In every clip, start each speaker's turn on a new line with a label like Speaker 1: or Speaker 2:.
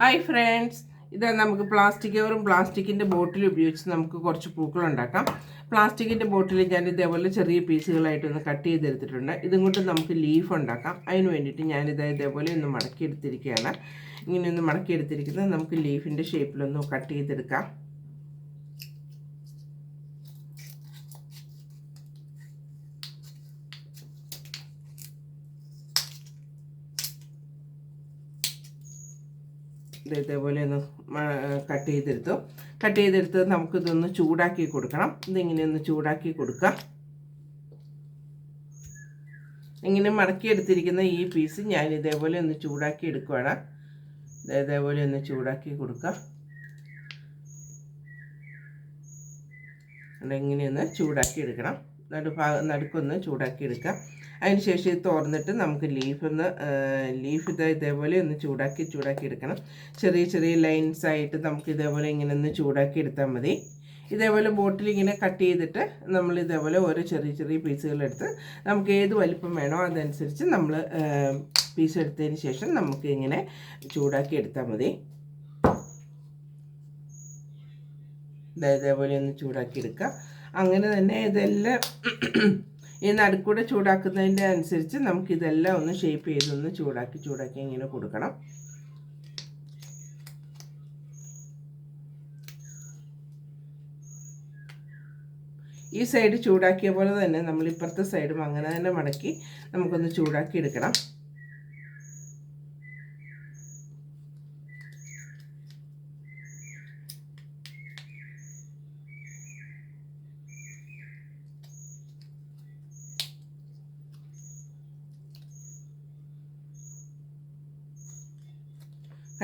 Speaker 1: Hi friends ഇത് നമുക്ക് plastic കവറും പ്ലാസ്റ്റിക്കിന്റെ ബോട്ടിലും ഉപയോഗിച്ച് നമുക്ക് കുറച്ച് പൂക്കൾ ഉണ്ടാക്കാം. പ്ലാസ്റ്റിക്കിന്റെ ബോട്ടിൽ ഞാൻ ഇതേപോലെ ചെറിയ പീസുകളായിട്ടൊന്ന് കട്ട് ചെയ്തെടുത്തിട്ടുണ്ട്. ഇതും കൊണ്ട് നമുക്ക് ലീഫ് ഉണ്ടാക്കാം. അതിന് വേണ്ടിയിട്ട് ഞാനിത് ഇതേപോലെ ഒന്ന് മടക്കിയെടുത്തിരിക്കുകയാണ്. ഇങ്ങനെ ഒന്ന് മടക്കിയെടുത്തിരിക്കുന്നത് നമുക്ക് ലീഫിന്റെ ഷേപ്പിലൊന്ന് കട്ട് ചെയ്തെടുക്കാം. ഇത് ഇതേപോലെ ഒന്ന് കട്ട് ചെയ്തെടുത്തു. കട്ട് ചെയ്തെടുത്ത് നമുക്കിതൊന്ന് ചൂടാക്കി കൊടുക്കണം. ഇതിങ്ങനെ ഒന്ന് ചൂടാക്കി കൊടുക്കാം ഇങ്ങനെ മടക്കിയെടുത്തിരിക്കുന്ന ഈ പീസ് ഞാൻ ഇതേപോലെ ഒന്ന് ചൂടാക്കി എടുക്കുവാണ്. ഇത് ഇതേപോലെ ഒന്ന് ചൂടാക്കി കൊടുക്കാം ഇങ്ങനെയൊന്ന് ചൂടാക്കി എടുക്കണം. നടുഭാഗ നടുക്കൊന്ന് ചൂടാക്കി എടുക്കാം അതിന് ശേഷം ഇത് തുറന്നിട്ട് നമുക്ക് ലീഫ് ഒന്ന് ലീഫ് ഇത് ഇതേപോലെ ഒന്ന് ചൂടാക്കി ചൂടാക്കി എടുക്കണം. ചെറിയ ചെറിയ ലൈൻസ് ആയിട്ട് നമുക്ക് ഇതേപോലെ ഇങ്ങനെ ഒന്ന് ചൂടാക്കി എടുത്താൽ മതി. ഇതേപോലെ ബോട്ടിൽ ഇങ്ങനെ കട്ട് ചെയ്തിട്ട് നമ്മൾ ഇതേപോലെ ഓരോ ചെറിയ ചെറിയ പീസുകൾ എടുത്ത് നമുക്ക് ഏത് വലിപ്പം വേണോ അതനുസരിച്ച് നമ്മൾ പീസ് എടുത്തതിന് ശേഷം നമുക്ക് ഇങ്ങനെ ചൂടാക്കി എടുത്താൽ മതി. ഇതേപോലെ ഒന്ന് ചൂടാക്കി എടുക്കുക. അങ്ങനെ തന്നെ ഇതെല്ലാം ഈ നടുക്കൂടെ ചൂടാക്കുന്നതിന്റെ അനുസരിച്ച് നമുക്കിതെല്ലാം ഒന്ന് ഷേപ്പ് ചെയ്തൊന്ന് ചൂടാക്കി ചൂടാക്കി ഇങ്ങനെ കൊടുക്കണം. ഈ സൈഡ് ചൂടാക്കിയ പോലെ തന്നെ നമ്മൾ ഇപ്പുറത്തെ സൈഡും അങ്ങനെ തന്നെ മടക്കി നമുക്കൊന്ന് ചൂടാക്കി എടുക്കണം.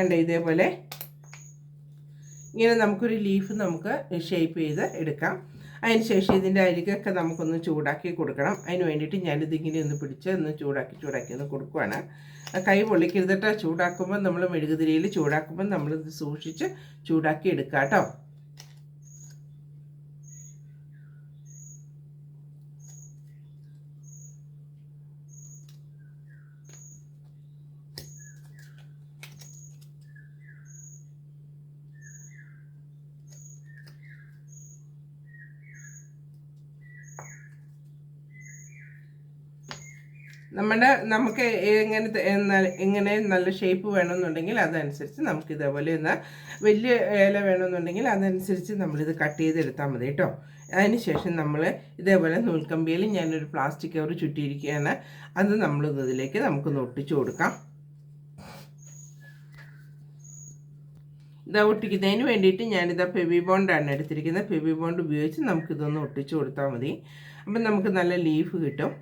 Speaker 1: കണ്ട ഇതേപോലെ? ഇങ്ങനെ നമുക്കൊരു ലീഫ് നമുക്ക് ഷേപ്പ് ചെയ്ത് എടുക്കാം. അതിന് ശേഷം ഇതിന്റെ അരികൊക്കെ നമുക്കൊന്ന് ചൂടാക്കി കൊടുക്കണം. അതിന് വേണ്ടിയിട്ട് ഞാനിതിങ്ങനെ ഒന്ന് പിടിച്ച് ഒന്ന് ചൂടാക്കി ചൂടാക്കി ഒന്ന് കൊടുക്കുവാണ്. കൈ പൊള്ളിക്കരുതട്ടോ ചൂടാക്കുമ്പോൾ നമ്മൾ മെഴുകുതിരിയിൽ ചൂടാക്കുമ്പോൾ നമ്മളിത് സൂക്ഷിച്ച് ചൂടാക്കി എടുക്കാം കേട്ടോ. നമ്മുടെ നമുക്ക് എങ്ങനെ എങ്ങനെ നല്ല ഷേപ്പ് വേണമെന്നുണ്ടെങ്കിൽ അതനുസരിച്ച് നമുക്ക് ഇതേപോലെ ഒന്ന് വലിയ ഇല വേണമെന്നുണ്ടെങ്കിൽ അതനുസരിച്ച് നമ്മളിത് കട്ട് ചെയ്തെടുത്താൽ മതി കേട്ടോ. അതിനുശേഷം നമ്മൾ ഇതേപോലെ നൂൽക്കമ്പിയിൽ ഞാനൊരു പ്ലാസ്റ്റിക് കവർ ചുറ്റിയിരിക്കുകയാണ്. അത് നമ്മൾ ഇതിലേക്ക് നമുക്ക് ഒട്ടിച്ചു കൊടുക്കാം. ഇതാ ഒട്ടിക്കുന്നതിന് വേണ്ടിയിട്ട് ഞാനിതാ ഫെബി ബോണ്ടാണ് എടുത്തിരിക്കുന്നത്. ഫെബി ബോണ്ട് ഉപയോഗിച്ച് നമുക്കിതൊന്ന് ഒട്ടിച്ചു കൊടുത്താൽ മതി. അപ്പം നമുക്ക് നല്ല ലീഫ് കിട്ടും.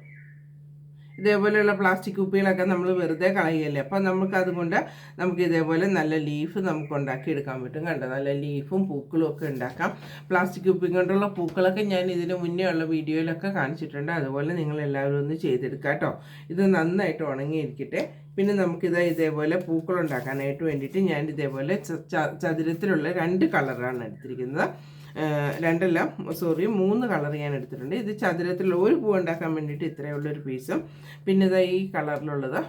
Speaker 1: ഇതേപോലെയുള്ള പ്ലാസ്റ്റിക് കുപ്പികളൊക്കെ നമ്മൾ വെറുതെ കളയുകയല്ലേ? അപ്പം നമുക്ക് അതുകൊണ്ട് നമുക്ക് ഇതേപോലെ നല്ല ലീഫ് നമുക്ക് ഉണ്ടാക്കി എടുക്കാൻ പറ്റും കണ്ടോ? നല്ല ലീഫും പൂക്കളും ഒക്കെ ഉണ്ടാക്കാം. പ്ലാസ്റ്റിക് കുപ്പി കൊണ്ടുള്ള പൂക്കളൊക്കെ ഞാൻ ഇതിന് മുന്നേ ഉള്ള വീഡിയോയിലൊക്കെ കാണിച്ചിട്ടുണ്ട്. അതുപോലെ നിങ്ങൾ എല്ലാവരും ഒന്ന് ചെയ്തെടുക്കാം കേട്ടോ ഇത് നന്നായിട്ട് ഉണങ്ങിയിരിക്കട്ടെ. പിന്നെ നമുക്കിത് ഇതേപോലെ പൂക്കളുണ്ടാക്കാനായിട്ട് വേണ്ടിയിട്ട് ഞാൻ ഇതേപോലെ ചതുരത്തിലുള്ള രണ്ട് കളറാണ് എടുത്തിരിക്കുന്നത്. രണ്ടല്ല സോറി മൂന്ന് കളർ ഞാൻ എടുത്തിട്ടുണ്ട്. ഇത് ചതുരത്തിലുള്ള ഒരു പൂ ഉണ്ടാക്കാൻ വേണ്ടിയിട്ട് ഒരു പീസും പിന്നെ ഇതാ ഈ കളറിലുള്ളത്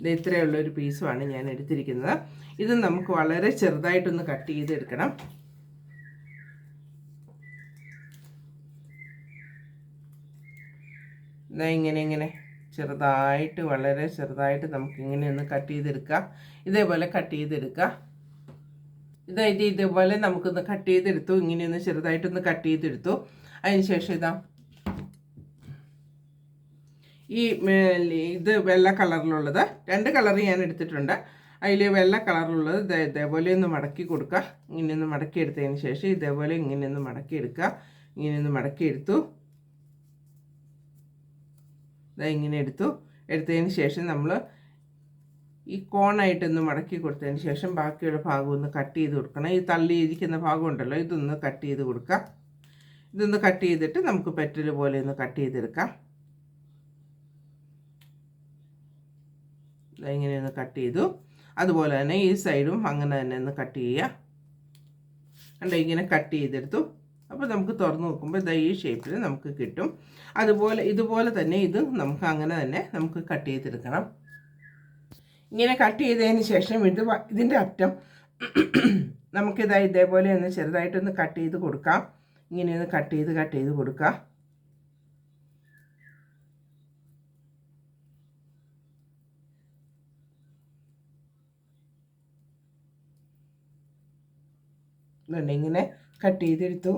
Speaker 1: ഇത് ഇത്രയുള്ള ഒരു പീസുമാണ് ഞാൻ എടുത്തിരിക്കുന്നത്. ഇത് നമുക്ക് വളരെ ചെറുതായിട്ടൊന്ന് കട്ട് ചെയ്തെടുക്കണം. ഇതാ ഇങ്ങനെ ഇങ്ങനെ. ചെറുതായിട്ട് വളരെ ചെറുതായിട്ട് നമുക്കിങ്ങനെ ഒന്ന് കട്ട് ചെയ്തെടുക്കാം. ഇതേപോലെ കട്ട് ചെയ്തെടുക്കാം. ഇതായിട്ട് ഇതേപോലെ നമുക്കൊന്ന് കട്ട് ചെയ്തെടുത്തു. ഇങ്ങനെയൊന്ന് ചെറുതായിട്ടൊന്ന് കട്ട് ചെയ്തെടുത്തു. അതിനുശേഷം ഇതാ ഈ ഇത് വെള്ള കളറിലുള്ളത്. രണ്ട് കളർ ഞാൻ എടുത്തിട്ടുണ്ട്. അതിൽ വെള്ള കളറിലുള്ളത് ഇതേപോലെ ഒന്ന് മടക്കി കൊടുക്കുക ഇങ്ങനെയൊന്ന് മടക്കി എടുത്തതിന് ശേഷം ഇതേപോലെ ഇങ്ങനെയൊന്ന് മടക്കി എടുക്കുക ഇങ്ങനെയൊന്ന് മടക്കി എടുത്തു ഇങ്ങനെ എടുത്തു. എടുത്തതിന് ശേഷം നമ്മൾ ഈ കോണായിട്ടൊന്ന് മടക്കി കൊടുത്തതിന് ശേഷം ബാക്കിയുള്ള ഭാഗം ഒന്ന് കട്ട് ചെയ്ത് കൊടുക്കണം. ഈ തള്ളിയിരിക്കുന്ന ഭാഗം ഉണ്ടല്ലോ ഇതൊന്ന് കട്ട് ചെയ്ത് കൊടുക്കാം. ഇതൊന്ന് കട്ട് ചെയ്തിട്ട് നമുക്ക് പെറ്റൽ പോലെ ഒന്ന് കട്ട് ചെയ്തെടുക്കാം. ഇങ്ങനെ ഒന്ന് കട്ട് ചെയ്തു. അതുപോലെ തന്നെ ഈ സൈഡും അങ്ങനെ തന്നെ ഒന്ന് കട്ട് ചെയ്യുക. അല്ല ഇങ്ങനെ കട്ട് ചെയ്തെടുത്തു. അപ്പോൾ നമുക്ക് തുറന്ന് നോക്കുമ്പോൾ ഇതാ ഈ ഷേപ്പിൽ നമുക്ക് കിട്ടും. അതുപോലെ ഇതുപോലെ തന്നെ ഇത് നമുക്ക് അങ്ങനെ തന്നെ നമുക്ക് കട്ട് ചെയ്തെടുക്കണം. ഇങ്ങനെ കട്ട് ചെയ്തതിന് ശേഷം ഇത് ഇതിന്റെ അറ്റം നമുക്കിതാ ഇതേപോലെ ഒന്ന് ചെറുതായിട്ടൊന്ന് കട്ട് ചെയ്ത് കൊടുക്കാം. ഇങ്ങനെ ഒന്ന് കട്ട് ചെയ്ത് കട്ട് ചെയ്ത് കൊടുക്കാം ഇങ്ങനെ കട്ട് ചെയ്തെടുത്തു.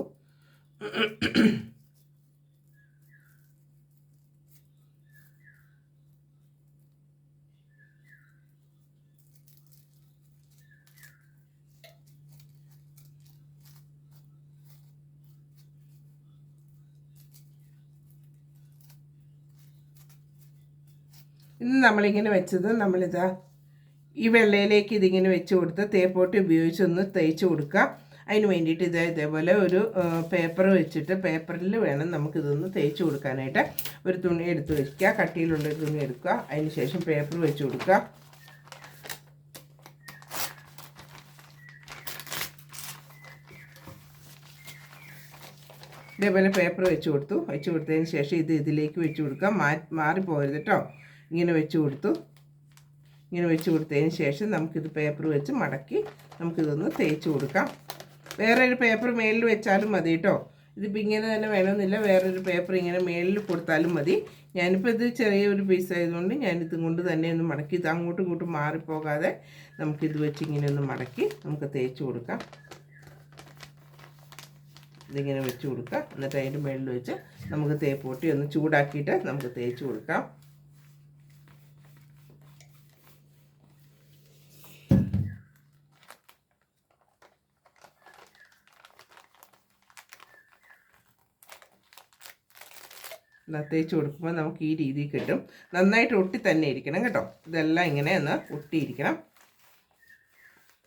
Speaker 1: ഇന്ന് നമ്മളിങ്ങനെ വെച്ചത് നമ്മളിതാ ഈ വെള്ളയിലേക്ക് ഇതിങ്ങനെ വെച്ച് കൊടുത്ത് തേപ്പോട്ടി ഉപയോഗിച്ചൊന്ന് തേച്ച് കൊടുക്കുക അതിന് വേണ്ടിയിട്ട് ഇതേ ഇതേപോലെ ഒരു പേപ്പർ വെച്ചിട്ട് പേപ്പറിൽ വേണം നമുക്കിതൊന്ന് തേച്ച് കൊടുക്കാനായിട്ട്. ഒരു തുണി എടുത്ത് വയ്ക്കുക കട്ടിയിലുള്ള തുണി എടുക്കുക അതിന് ശേഷം പേപ്പർ വെച്ച് കൊടുക്കുക. ഇതേപോലെ പേപ്പർ വെച്ച് കൊടുത്തു. വെച്ച് കൊടുത്തതിന് ശേഷം ഇത് ഇതിലേക്ക് വെച്ച് കൊടുക്കുക. മാ മാറിപ്പോകരുത് കേട്ടോ ഇങ്ങനെ വെച്ച് കൊടുത്തു. ഇങ്ങനെ വെച്ച് കൊടുത്തതിന് ശേഷം നമുക്കിത് പേപ്പർ വെച്ച് മടക്കി നമുക്കിതൊന്ന് തേച്ച് കൊടുക്കാം. വേറൊരു പേപ്പർ മേളിൽ വെച്ചാലും മതി കേട്ടോ ഇതിപ്പോൾ ഇങ്ങനെ തന്നെ വേണമെന്നില്ല. വേറൊരു പേപ്പർ ഇങ്ങനെ മേളിൽ കൊടുത്താലും മതി. ഞാനിപ്പോൾ ഇത് ചെറിയൊരു പീസ് ആയതുകൊണ്ട് ഞാനിതും കൊണ്ട് തന്നെ ഒന്ന് മടക്കി ഇത് അങ്ങോട്ടും ഇങ്ങോട്ടും മാറിപ്പോകാതെ നമുക്കിത് വെച്ച് ഇങ്ങനെ ഒന്ന് മടക്കി നമുക്ക് തേച്ച് കൊടുക്കാം. ഇതിങ്ങനെ വെച്ച് കൊടുക്കാം. എന്നിട്ട് അതിന്റെ മേളിൽ വെച്ച് നമുക്ക് തേപ്പൊട്ടി ഒന്ന് ചൂടാക്കിയിട്ട് നമുക്ക് തേച്ച് കൊടുക്കാം. തേച്ച് കൊടുക്കുമ്പോൾ നമുക്ക് ഈ രീതിയിൽ കിട്ടും. നന്നായിട്ട് ഒട്ടി തന്നെ ഇരിക്കണം കേട്ടോ. ഇതെല്ലാം ഇങ്ങനെ ഒന്ന് ഒട്ടിയിരിക്കണം.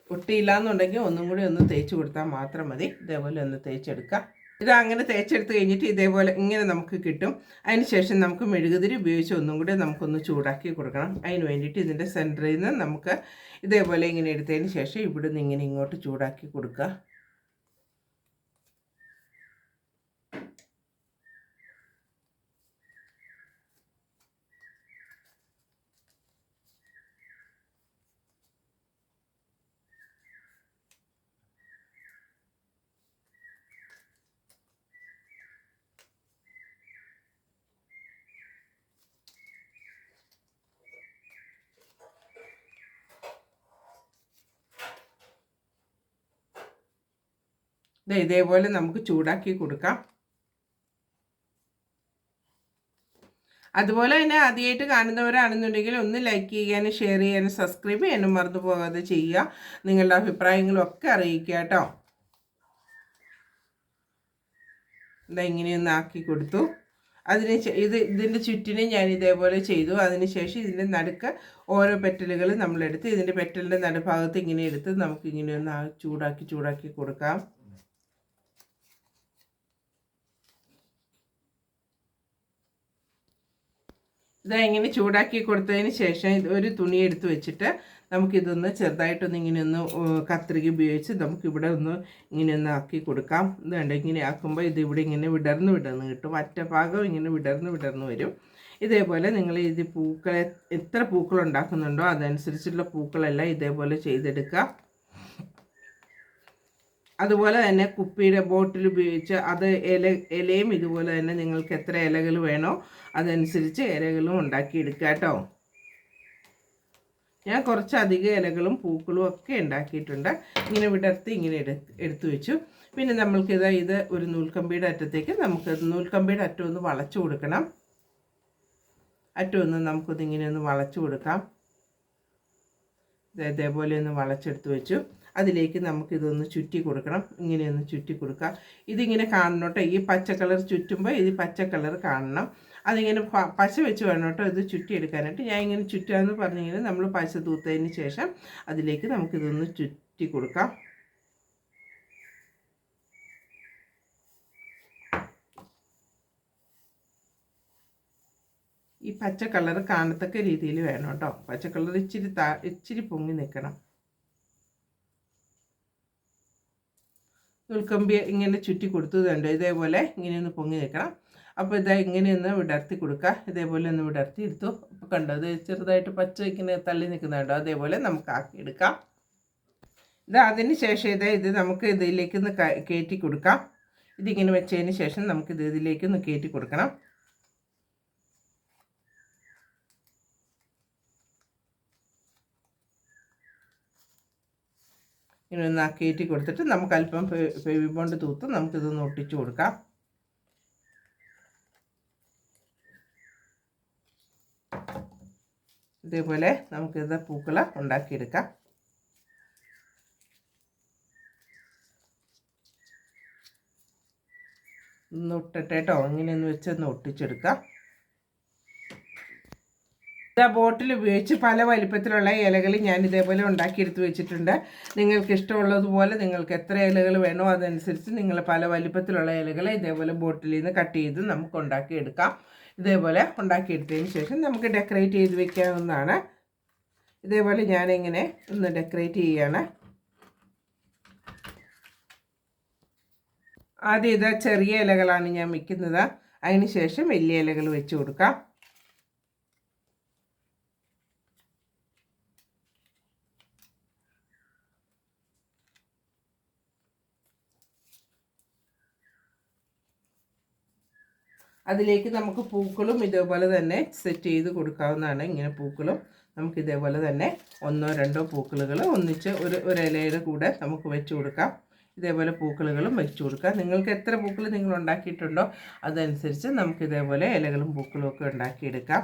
Speaker 1: ഒട്ടിയില്ല എന്നുണ്ടെങ്കിൽ ഒന്നും കൂടി ഒന്ന് തേച്ച് കൊടുത്താൽ മാത്രം മതി. ഇതേപോലെ ഒന്ന് തേച്ചെടുക്കാം. ഇത് അങ്ങനെ തേച്ചെടുത്ത് കഴിഞ്ഞിട്ട് ഇതേപോലെ ഇങ്ങനെ നമുക്ക് കിട്ടും. അതിന് ശേഷം നമുക്ക് മെഴുകുതിരി ഉപയോഗിച്ച് ഒന്നും കൂടി നമുക്കൊന്ന് ചൂടാക്കി കൊടുക്കണം. അതിന് വേണ്ടിയിട്ട് ഇതിന്റെ സെന്ററിൽ നിന്ന് നമുക്ക് ഇതേപോലെ ഇങ്ങനെ എടുത്തതിന് ശേഷം ഇവിടെ നിന്ന് ഇങ്ങനെ ഇങ്ങോട്ട് ചൂടാക്കി കൊടുക്കുക. ദേ ഇതേപോലെ നമുക്ക് ചൂടാക്കി കൊടുക്കാം. അതുപോലെ തന്നെ ആദ്യമായിട്ട് കാണുന്നവരാണെന്നുണ്ടെങ്കിൽ ഒന്ന് ലൈക്ക് ചെയ്യാനും ഷെയർ ചെയ്യാനും സബ്സ്ക്രൈബ് ചെയ്യാനും മറന്നു പോകാതെ ചെയ്യുക. നിങ്ങളുടെ അഭിപ്രായങ്ങളും ഒക്കെ അറിയിക്കുക കേട്ടോ. ഇതാ ഇങ്ങനെയൊന്ന് ആക്കി കൊടുത്തു. അതിന് ഇത് ഇതിന്റെ ചുറ്റിനെ ഞാൻ ഇതേപോലെ ചെയ്തു. അതിനുശേഷം ഇതിന്റെ നടുക്ക് ഓരോ പെറ്റലുകൾ നമ്മളെടുത്ത് ഇതിന്റെ പെറ്റലിന്റെ നടുഭാഗത്ത് ഇങ്ങനെ എടുത്ത് നമുക്ക് ഇങ്ങനെ ഒന്ന് ചൂടാക്കി ചൂടാക്കി കൊടുക്കാം. ഇതാ ഇങ്ങനെ ചൂടാക്കി കൊടുത്തതിന് ശേഷം ഇത് ഒരു തുണി എടുത്ത് വെച്ചിട്ട് നമുക്കിതൊന്ന് ചെറുതായിട്ടൊന്ന് ഇങ്ങനെ ഒന്ന് കത്രിക ഉപയോഗിച്ച് നമുക്കിവിടെ ഒന്ന് ഇങ്ങനെ ഒന്ന് ആക്കി കൊടുക്കാം. ഇത് കണ്ടോ ഇങ്ങനെ ആക്കുമ്പോൾ ഇത് ഇവിടെ ഇങ്ങനെ വിടർന്ന് വിടർന്ന് കിട്ടും. അറ്റ ഭാഗം ഇങ്ങനെ വിടർന്ന് വിടർന്ന് വരും. ഇതേപോലെ നിങ്ങൾ ഇത് പൂക്കളെ എത്ര പൂക്കൾ ഉണ്ടാക്കുന്നുണ്ടോ അതനുസരിച്ചുള്ള പൂക്കളെല്ലാം ഇതേപോലെ ചെയ്തെടുക്കുക. അതുപോലെ തന്നെ കുപ്പിയുടെ ബോട്ടിൽ ഉപയോഗിച്ച് അത് ഇല ഇലയും ഇതുപോലെ തന്നെ നിങ്ങൾക്ക് എത്ര ഇലകൾ വേണോ അതനുസരിച്ച് ഇലകളും ഉണ്ടാക്കിയെടുക്കുക കേട്ടോ. ഞാൻ കുറച്ചധികം ഇലകളും പൂക്കളും ഒക്കെ ഉണ്ടാക്കിയിട്ടുണ്ട്. ഇങ്ങനെ വിടർത്തി ഇങ്ങനെ എടുത്ത് വെച്ചു. പിന്നെ നമ്മൾക്കിത് ഇത് ഒരു നൂൽക്കമ്പിയുടെ അറ്റത്തേക്ക് നമുക്ക് നൂൽക്കമ്പിയുടെ അറ്റം ഒന്ന് വളച്ചു കൊടുക്കണം. അറ്റം ഒന്ന് ഇങ്ങനെ ഒന്ന് വളച്ചു കൊടുക്കാം. ഇത് ഇതേപോലെ ഒന്ന് വളച്ചെടുത്ത് വെച്ചു. അതിലേക്ക് നമുക്കിതൊന്ന് ചുറ്റി കൊടുക്കണം. ഇങ്ങനെയൊന്ന് ചുറ്റി കൊടുക്കുക ഇതിങ്ങനെ കാണണം കേട്ടോ ഈ പച്ച കളർ ചുറ്റുമ്പോൾ ഇത് പച്ച കളർ കാണണം. അതിങ്ങനെ പശ വെച്ച് വേണം കേട്ടോ ഇത് ചുറ്റിയെടുക്കാനായിട്ട്. ഞാൻ ഇങ്ങനെ ചുറ്റാന്ന് പറഞ്ഞിങ്ങനെ നമ്മൾ പശ തൂത്തതിന് ശേഷം അതിലേക്ക് നമുക്കിതൊന്ന് ചുറ്റി കൊടുക്കാം. ഈ പച്ച കളർ കാണത്തക്ക രീതിയിൽ വേണം കേട്ടോ പച്ച കളർ ഇച്ചിരി താ ഇച്ചിരി പൊങ്ങി നിൽക്കണം നൂൽക്കമ്പി ഇങ്ങനെ ചുറ്റി കൊടുത്തതുണ്ട് ഇതേപോലെ ഇങ്ങനെ ഒന്ന് പൊങ്ങി നിൽക്കണം. അപ്പോൾ ഇതാ ഇങ്ങനെ ഒന്ന് വിടർത്തി കൊടുക്കുക. ഇതേപോലെ ഒന്ന് വിടർത്തി എടുത്തു. അപ്പോൾ കണ്ടോ ചെറുതായിട്ട് പച്ച ഇങ്ങനെ തള്ളി നിൽക്കുന്നുണ്ടോ അതേപോലെ നമുക്ക് ആക്കി എടുക്കാം. ഇത് അതിന് ശേഷം ഇത് ഇത് നമുക്ക് ഇതിലേക്ക് ഒന്ന് കയറ്റി കൊടുക്കാം. ഇതിങ്ങനെ വെച്ചതിന് ശേഷം നമുക്ക് ഇത് ഇതിലേക്ക് ഒന്ന് കയറ്റി കൊടുക്കണം. ഇങ്ങനെ ഒന്ന് കയറ്റി കൊടുത്തിട്ട് നമുക്ക് അല്പം ഫെവി ബോണ്ട് തൂത്ത് നമുക്കിതൊന്ന് ഒട്ടിച്ചു കൊടുക്കാം. ഇതേപോലെ നമുക്കിത് പൂക്കള ഉണ്ടാക്കിയെടുക്കാം. ഒന്ന് ഒട്ടിട്ടേട്ടോ ഇങ്ങനെ ഒന്ന് വെച്ചൊന്ന് ഒട്ടിച്ചെടുക്കാം. ഇതാ ബോട്ടിൽ ഉപയോഗിച്ച് പല വലിപ്പത്തിലുള്ള ഇലകൾ ഞാൻ ഇതേപോലെ ഉണ്ടാക്കിയെടുത്ത് വെച്ചിട്ടുണ്ട്. നിങ്ങൾക്ക് ഇഷ്ടമുള്ളതുപോലെ നിങ്ങൾക്ക് എത്ര ഇലകൾ വേണോ അതനുസരിച്ച് നിങ്ങൾ പല വലിപ്പത്തിലുള്ള ഇലകൾ ഇതേപോലെ ബോട്ടിൽ നിന്ന് കട്ട് ചെയ്ത് നമുക്ക് ഉണ്ടാക്കിയെടുക്കാം. ഇതേപോലെ ഉണ്ടാക്കിയെടുത്തതിന് ശേഷം നമുക്ക് ഡെക്കറേറ്റ് ചെയ്ത് വെക്കാവുന്നതാണ്. ഇതേപോലെ ഞാനിങ്ങനെ ഒന്ന് ഡെക്കറേറ്റ് ചെയ്യാണ്. ആദ്യം ഇത് ചെറിയ ഇലകളാണ് ഞാൻ വയ്ക്കുന്നത് അതിന് ശേഷം വലിയ ഇലകൾ വെച്ച് കൊടുക്കാം. അതിലേക്ക് നമുക്ക് പൂക്കളും ഇതേപോലെ തന്നെ സെറ്റ് ചെയ്ത് കൊടുക്കാവുന്നതാണ്. ഇങ്ങനെ പൂക്കളും നമുക്ക് ഇതേപോലെ തന്നെ ഒന്നോ രണ്ടോ പൂക്കളുകൾ ഒന്നിച്ച് ഒരു ഒരു ഇലയുടെ കൂടെ നമുക്ക് വെച്ച് കൊടുക്കാം. ഇതേപോലെ പൂക്കളുകളും വെച്ച് കൊടുക്കാം. നിങ്ങൾക്ക് എത്ര പൂക്കൾ നിങ്ങൾ ഉണ്ടാക്കിയിട്ടുണ്ടോ അതനുസരിച്ച് നമുക്ക് ഇതേപോലെ ഇലകളും പൂക്കളും ഒക്കെ ഉണ്ടാക്കിയെടുക്കാം.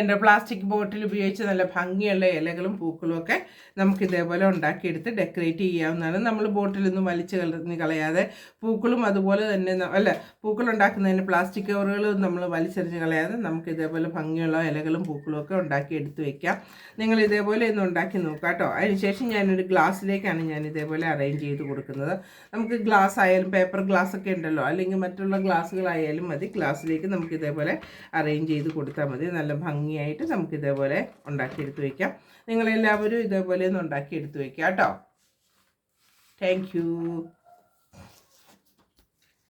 Speaker 1: ഉണ്ട് പ്ലാസ്റ്റിക് ബോട്ടിൽ ഉപയോഗിച്ച് നല്ല ഭംഗിയുള്ള ഇലകളും പൂക്കളും ഒക്കെ നമുക്ക് ഇതേപോലെ ഉണ്ടാക്കിയെടുത്ത് ഡെക്കറേറ്റ് ചെയ്യാവുന്നതാണ്. നമ്മൾ ബോട്ടിലൊന്നും വലിച്ചു കളഞ്ഞ് കളയാതെ പൂക്കളും അതുപോലെ തന്നെ അല്ല പൂക്കൾ ഉണ്ടാക്കുന്നതിന് പ്ലാസ്റ്റിക് കവറുകളും നമ്മൾ വലിച്ചെറിഞ്ഞ് കളയാതെ നമുക്ക് ഇതേപോലെ ഭംഗിയുള്ള ഇലകളും പൂക്കളും ഒക്കെ ഉണ്ടാക്കി എടുത്ത് വെക്കാം. നിങ്ങൾ ഇതേപോലെ ഒന്ന് ഉണ്ടാക്കി നോക്കാം കേട്ടോ. അതിനുശേഷം ഞാനൊരു ഗ്ലാസ്സിലേക്കാണ് ഞാൻ ഇതേപോലെ അറേഞ്ച് ചെയ്ത് കൊടുക്കുന്നത്. നമുക്ക് ഗ്ലാസ് ആയാലും പേപ്പർ ഗ്ലാസ് ഒക്കെ ഉണ്ടല്ലോ അല്ലെങ്കിൽ മറ്റുള്ള ഗ്ലാസ്സുകളായാലും മതി. ഗ്ലാസ്സിലേക്ക് നമുക്ക് ഇതേപോലെ അറേഞ്ച് ചെയ്ത് കൊടുത്താൽ മതി. നല്ല ഭംഗിയായിട്ട് നമുക്ക് ഇതേപോലെ ഉണ്ടാക്കിയെടുത്ത് വയ്ക്കാം നിങ്ങളെല്ലാവരും ഇതേപോലെ ഒന്ന് ഉണ്ടാക്കിയെടുത്ത് വയ്ക്കാം കേട്ടോ താങ്ക്